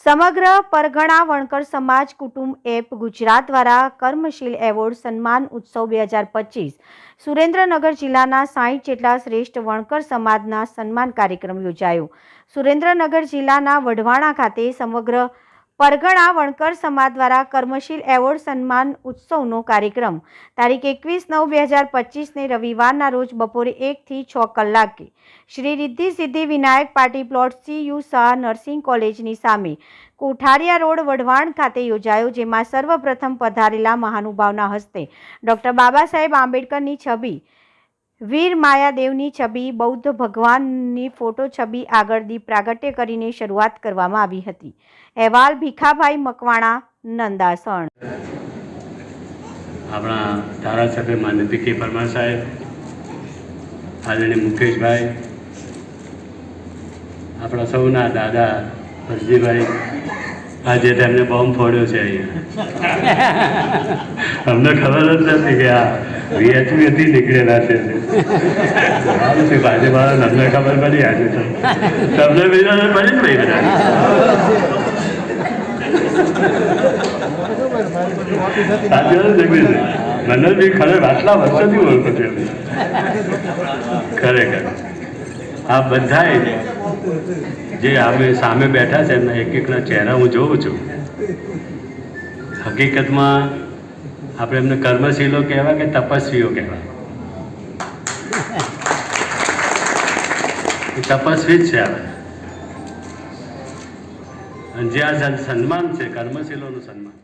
સમગ્ર પરગણા વણકર સમાજ કુટુંબ એપ ગુજરાત દ્વારા કર્મશીલ એવોર્ડ સન્માન ઉત્સવ બે હજાર પચીસ, સુરેન્દ્રનગર જિલ્લાના સાહીઠ જેટલા શ્રેષ્ઠ વણકર સમાજના સન્માન કાર્યક્રમ યોજાયો. સુરેન્દ્રનગર જિલ્લાના વઢવાણા ખાતે સમગ્ર પરગણા વણકર સમાજ દ્વારા કર્મશીલ એવોર્ડ સન્માન ઉત્સવનો કાર્યક્રમ. તારીખ એકવીસ નવ બે હજાર પચીસને રવિવારના રોજ બપોરે એકથી છ કલાકે. Shri Riddhi Siddhi Vinayak party plot C U Shah nursing કોલેજની સામે. કોઠારિયા રોડ, વઢવાણ ખાતે યોજાયો, જેમાં સર્વપ્રથમ પધારેલા મહાનુભાવના હસ્તે ડૉક્ટર બાબા સાહેબ આંબેડકરની છબી વીર માયાદેવની છબી બૌદ્ધ ભગવાનની ફોટો છબી આગળ દીપ પ્રાગટ્ય કરીને શરૂઆત કરવામાં આવી હતી. અહેવાલ ભીખાભાઈ મકવાણા, નંદાસણ. આપણા ધારાસભ્ય માન્ય પીકે પરમાર સાહેબ, આદરણીય મુકેશભાઈ, આપણા સૌના દાદા હરજીભાઈ આજે તેમને બોમ્બ ફોડ્યો છે અહીંયા. અમને ખબર જ નથી કે આ વીએચપીથી નીકળેલા છે. છે મારા તમને ખબર પડી આજે તો. તમને બીજા પડી જ ભાઈ બધા. સાચી મને બી ખરેખર આટલા વર્ષોથી ઓળખું છે ખરેખર. આ બધાએ જે આપણે સામે બેઠા છે એમના એક એકના ચહેરા હું જોઉં છું. હકીકતમાં આપણે એમને કર્મશીલો કહેવાય કે તપસ્વીઓ કહેવાય? એ તપસ્વી જ છે આપણે અને જે આ સન્માન છે, કર્મશીલોનું સન્માન.